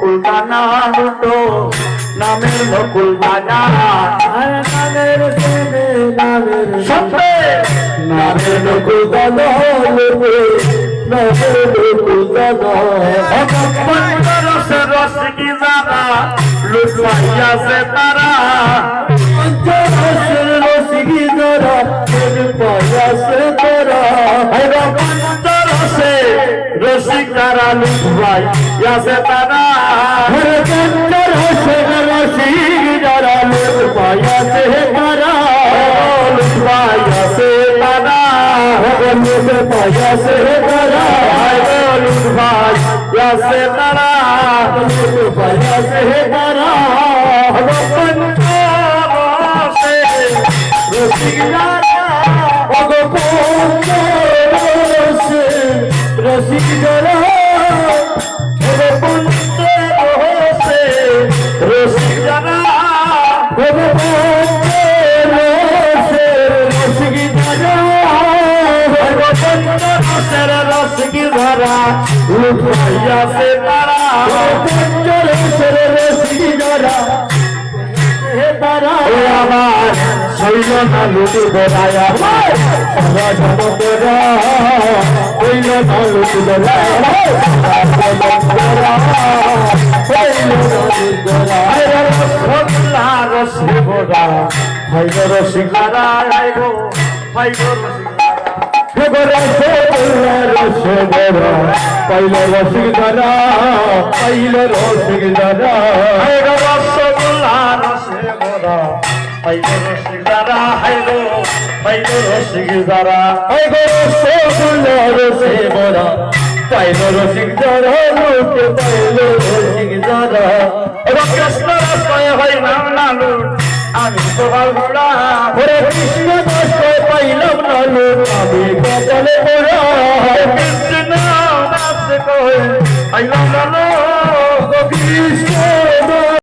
বকুল দানা দুটো নামের বকুল দানা নামের প্রেমে নামের সত্যি? নামের নকুল দাদা লেবে নামের নকুল দাদা রসে রস কি তারা? ধরা প্রেম পায়াসে তোরা? রসে তারা লুটমাইয়াছে তারা? লোক পায়াসে তারা লুটমাইয়াছে তারা হরে লোক পায়াসে তারা লুটমাইয়াছে তারা লোক পায়াসে তারা রসে রসিক ধরা লুটমাইয়াছে তারা পঞ্চরসের রসিক যারা হে তারা আমার শৈল না লুটু বেড়ায় আমার রাজমতরা না দলা রসে বোরা ভাইব রসিকারা আইব ভাইব পাইল রসিক দ্বারা পাইল রসিক দ্বারা হাইব রসগোল্লা রসে বোরা ভাইব রসিকারা হাইব ভাইব রসিকারা পাইল রসে বরা পাইল রসিক দ্বারা লোকে পাইল রসিক দ্বারা কৃষ্ণ রাস্তায় হয় নাম নালু আমি তো বাবুড়া ওরে কৃষ্ণ দাস পাইলাম না লোক, আমি কপালে কৃষ্ণ দাস কই? আইলাম কৃষ্ণ